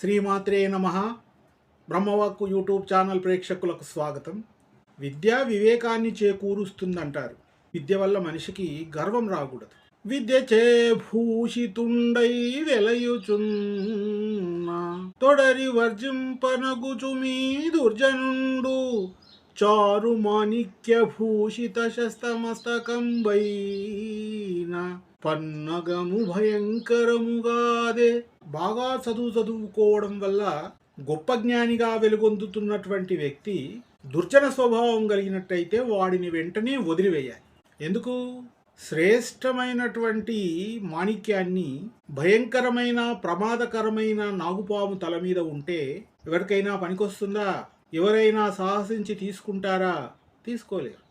శ్రీమాత్రే నమ. బ్రహ్మవాక్కు YouTube channel ప్రేక్షకులకు స్వాగతం. విద్య వివేకాన్ని చేకూరుస్తుందంటారు. విద్య వల్ల మనిషికి గర్వం రాకూడదు. విద్య చే భూషితుండై వెలయుచున్న తొడరి వర్జింపనగుచు మీ దుర్జనుండు. చారు మాణిక్య భూషిత శస్తమస్తకంబైన పన్నగము భయంకరముగాదే బాగా చదువు చదువుకోవడం వల్ల గొప్ప జ్ఞానిగా వెలుగొందుతున్నటువంటి వ్యక్తి దుర్జన స్వభావం కలిగినట్టయితే వాడిని వెంటనే వదిలివేయాలి. ఎందుకు? శ్రేష్టమైనటువంటి మాణిక్యాన్ని భయంకరమైన ప్రమాదకరమైన నాగుపాము తల మీద ఉంటే ఎవరికైనా పనికొస్తుందా? ఎవరైనా సాహసించి తీసుకుంటారా? తీసుకోలేరు.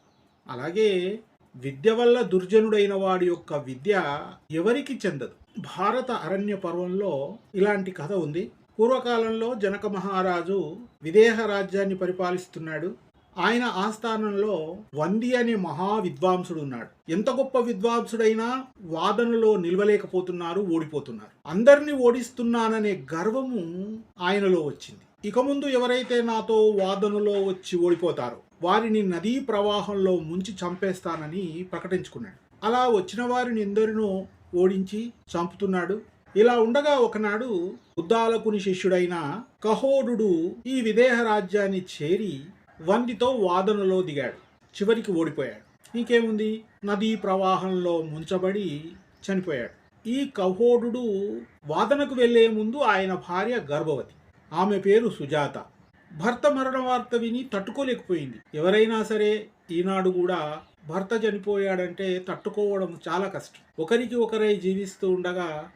అలాగే విద్య వల్ల దుర్జనుడైన వాడి యొక్క విద్య ఎవరికి చెందదు? భారత అరణ్య పర్వంలో ఇలాంటి కథ ఉంది. పూర్వకాలంలో జనక మహారాజు విదేహ రాజ్యాన్ని పరిపాలిస్తున్నాడు. ఆయన ఆస్థానంలో వంది అనే మహా విద్వాంసుడు ఉన్నాడు. ఎంత గొప్ప విద్వాంసుడైనా వాదనలో నిలవలేకపోతున్నారు ఓడిపోతున్నారు. అందరినీ ఓడిస్తున్నాననే గర్వము ఆయనలో వచ్చింది. ఇక ముందు ఎవరైతే నాతో వాదనలో వచ్చి ఓడిపోతారో వారిని నదీ ప్రవాహంలో ముంచి చంపేస్తానని ప్రకటించుకున్నాడు. అలా వచ్చిన వారిని ఎందరినో ఓడించి చంపుతున్నాడు. ఇలా ఉండగా ఒకనాడు ఉద్దాలకుని శిష్యుడైన కహోడు ఈ విదేహ రాజ్యాన్ని చేరి వందితో వాదనలో దిగాడు. చివరికి ఓడిపోయాడు. ఇంకేముంది? నదీ ప్రవాహంలో ముంచబడి చనిపోయాడు. ఈ కహోడు వాదనకు వెళ్ళే ముందు ఆయన భార్య గర్భవతి. ఆమె పేరు సుజాత. భర్త మరణ వార్త విని తట్టుకోలేకపోయింది. ఎవరైనా సరే ఈనాడు కూడా భర్త చనిపోయాడంటే తట్టుకోవడం చాలా కష్టం. ఒకరికి ఒకరై జీవిస్తూ ఉండగా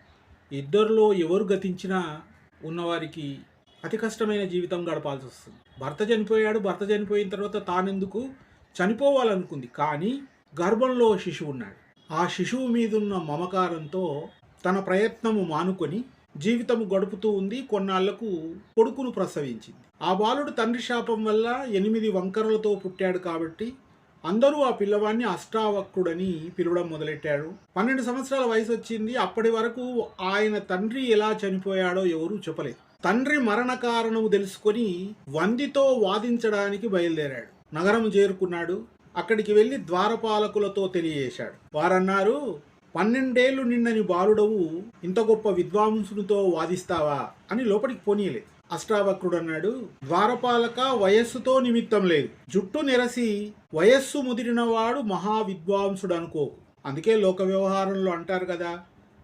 ఇద్దరిలో ఎవరు గతించినా ఉన్నవారికి అతి కష్టమైన జీవితం గడపాల్సి వస్తుంది. భర్త చనిపోయాడు భర్త చనిపోయిన తర్వాత తానెందుకు? చనిపోవాలనుకుంది. కానీ గర్భంలో శిశువు ఉన్నాడు. ఆ శిశువు మీదున్న మమకారంతో తన ప్రయత్నము మానుకొని జీవితము గడుపుతూ ఉంది కొన్నాళ్ళకు కొడుకును ప్రసవించింది. ఆ బాలుడు తండ్రి శాపం వల్ల ఎనిమిది వంకరలతో పుట్టాడు కాబట్టి అందరూ ఆ పిల్లవాడిని అష్టావక్రుడని పిలవడం మొదలెట్టాడు. పన్నెండు సంవత్సరాల వయసు వచ్చింది. అప్పటి వరకు ఆయన తండ్రి ఎలా చనిపోయాడో ఎవరూ చెప్పలేదు. తండ్రి మరణ కారణము తెలుసుకొని వందితో వాదించడానికి బయలుదేరాడు. నగరం చేరుకున్నాడు. అక్కడికి వెళ్ళి ద్వారపాలకులతో తెలియజేశాడు. వారన్నారు పన్నెండేళ్ళు నిన్నని బాలుడవు ఇంత గొప్ప విద్వాంసునితో వాదిస్తావా అని లోపలికి పోనీయలేదు. అష్టావక్రుడు అన్నాడు ద్వారపాలక వయస్సుతో నిమిత్తం లేదు. జుట్టు నెరసి వయస్సు ముదిరినవాడు మహా విద్వాంసుడు అందుకే లోక వ్యవహారంలో అంటారు కదా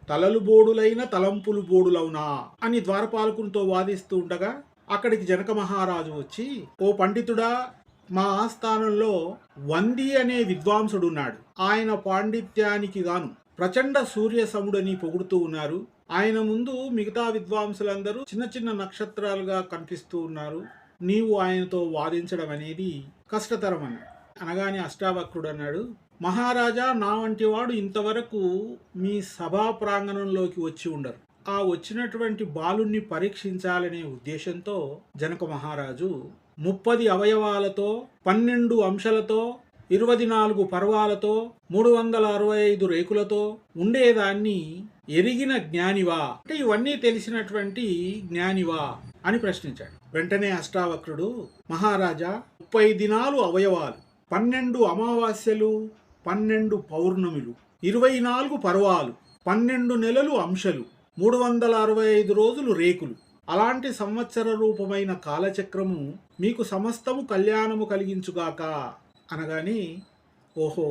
తలలు బోడులైన తలంపులు బోడులవునా అని ద్వారపాలకునితో వాదిస్తూ ఉండగా అక్కడికి జనక మహారాజు వచ్చి ఓ పండితుడా మా ఆస్థానంలో వంది అనే విద్వాంసుడు ఉన్నాడు ఆయన పాండిత్యానికి గాను ప్రచండ సూర్య సముడని పొగుడుతూ ఉన్నారు. ఆయన ముందు మిగతా విద్వాంసులందరూ చిన్న చిన్న నక్షత్రాలుగా కనిపిస్తూ ఉన్నారు. నీవు ఆయనతో వాదించడం అనేది కష్టతరం అన్నాడు అనగానే అష్టావక్రుడు అన్నాడు మహారాజా నా వంటి వాడు ఇంతవరకు మీ సభా ప్రాంగణంలోకి వచ్చి ఉండరు. ఆ వచ్చినటువంటి బాలుణ్ణి పరీక్షించాలనే ఉద్దేశంతో జనక మహారాజు ముప్పది అవయవాలతో పన్నెండు అంశాలతో ఇరవై నాలుగు పర్వాలతో మూడు వందల అరవై ఐదు రేకులతో ఉండేదాన్ని ఎరిగిన జ్ఞానివా. అంటే ఇవన్నీ తెలిసినటువంటి జ్ఞానివా అని ప్రశ్నించాడు. వెంటనే అష్టావక్రుడు మహారాజా ముప్పై దినాలు అవయవాలు పన్నెండు అమావాస్యలు పన్నెండు పౌర్ణమిలు ఇరవై నాలుగు పర్వాలు పన్నెండు నెలలు అంశలు మూడు వందల అరవై ఐదు రోజులు రేకులు. అలాంటి సంవత్సర రూపమైన కాలచక్రము మీకు సమస్తము కళ్యాణము కలిగించుగాక. అనగానే ఓహో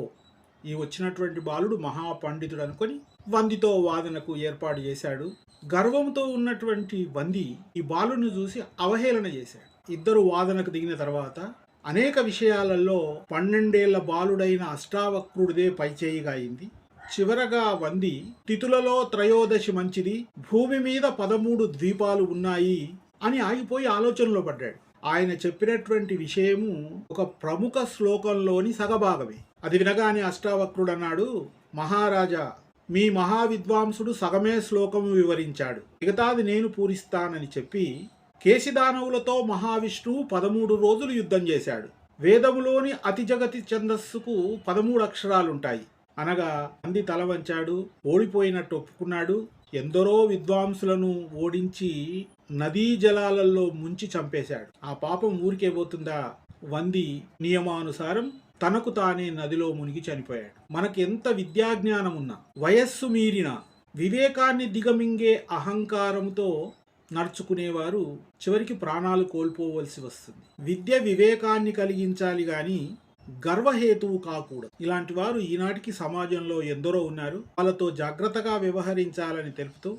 ఈ వచ్చినటువంటి బాలుడు మహాపండితుడు అనుకొని వందితో వాదనకు ఏర్పాటు చేశాడు. గర్వంతో ఉన్నటువంటి వంది ఈ బాలుని చూసి అవహేళన చేశాడు. ఇద్దరు వాదనకు దిగిన తర్వాత అనేక విషయాలలో పన్నెండేళ్ళ బాలుడైన అష్టావక్రుడిదే పైచేయిగా అయింది. చివరగా వంది తిథులలో త్రయోదశి మంచిది భూమి మీద పదమూడు ద్వీపాలు ఉన్నాయి అని ఆగిపోయి ఆలోచనలో పడ్డాడు. ఆయన చెప్పినటువంటి విషయము ఒక ప్రముఖ శ్లోకంలోని సగభాగమే. అది వినగానే అష్టావక్రుడు అన్నాడు మహారాజా మీ మహావిద్వాంసుడు సగమే శ్లోకము వివరించాడు. మిగతాది నేను పూరిస్తానని చెప్పి కేశిదానవులతో మహావిష్ణువు పదమూడు రోజులు యుద్ధం చేశాడు. వేదములోని అతి జగతి ఛందస్సుకు పదమూడు అక్షరాలుంటాయి. అనగా అంది తల వంచాడు ఓడిపోయినట్టు ఒప్పుకున్నాడు. ఎందరో విద్వాంసులను ఓడించి నదీ జలాలలో ముంచి చంపేశాడు. ఆ పాపం ఊరికే పోతుందా? వంది నియమానుసారం తనకు తానే నదిలో మునిగి చనిపోయాడు. మనకి ఎంత విద్యాజ్ఞానం ఉన్నా వయస్సు మీరిన వివేకాన్ని దిగమింగే అహంకారంతో నడుచుకునేవారు చివరికి ప్రాణాలు కోల్పోవలసి వస్తుంది. విద్య వివేకాన్ని కలిగించాలి కానీ గర్వహేతువు కాకూడదు. ఇలాంటి వారు ఈనాటికి సమాజంలో ఎందరో ఉన్నారు. వాళ్ళతో జాగ్రత్తగా వ్యవహరించాలని తెలుపుతూ